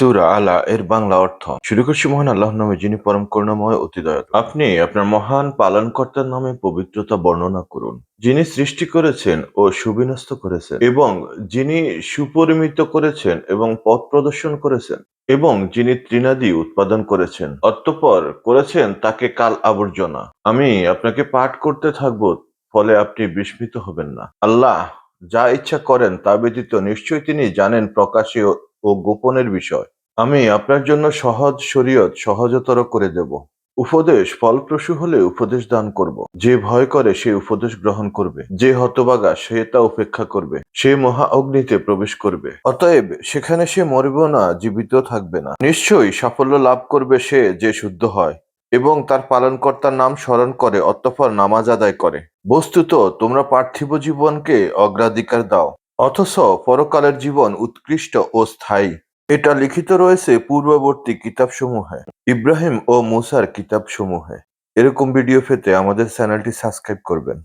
সুরা আলা এর বাংলা অর্থ। শুরু করছি মহান আল্লাহর নামে, যিনি পরম করুণাময় অতি আপনি আপনার মহান পালনকর্তার নামে পবিত্রতা বর্ণনা করুন। যিনি সৃষ্টি করেছেন ও সুবিন্যস্ত করেছেন, এবং যিনি সুপরিমিত করেছেন এবং পথ প্রদর্শন করেছেন, এবং যিনি তৃণাদি উৎপাদন করেছেন, অতঃপর করেছেন তাকে কাল আবর্জনা। আমি আপনাকে পাঠ করতে থাকব, ফলে আপনি বিস্মিত হবেন না। আল্লাহ যা ইচ্ছা করেন তা ব্যতীত নিশ্চয়ই তিনি জানেন, প্রকাশে ও গোপনের বিষয়। আমি আপনার জন্য সহজ শরীয়ত সহজতর করে দেব। উপদেশ ফলপ্রসূ হলে উপদেশ দান করব। যে ভয় করে সে উপদেশ গ্রহণ করবে। যে হতবাগা সে তা উপেক্ষা করবে। সে মহা অগ্নিতে প্রবেশ করবে। অতএব সেখানে সে মরবে না জীবিত থাকবে না। নিশ্চয়ই সাফল্য লাভ করবে সে যে শুদ্ধ হয় এবং তার পালনকর্তার নাম স্মরণ করে অতঃপর নামাজ আদায় করে। বস্তুত তোমরা পার্থিব জীবনকে অগ্রাধিকার দাও। অথচ পরকালের জীবন উৎকৃষ্ট ও স্থায়ী। এটা লিখিত রয়েছে পূর্ববর্তী কিতাবসমূহে। ইব্রাহিম ও মুসার কিতাবসমূহে। এরকম ভিডিও পেতে আমাদের চ্যানেলটি সাবস্ক্রাইব করবেন।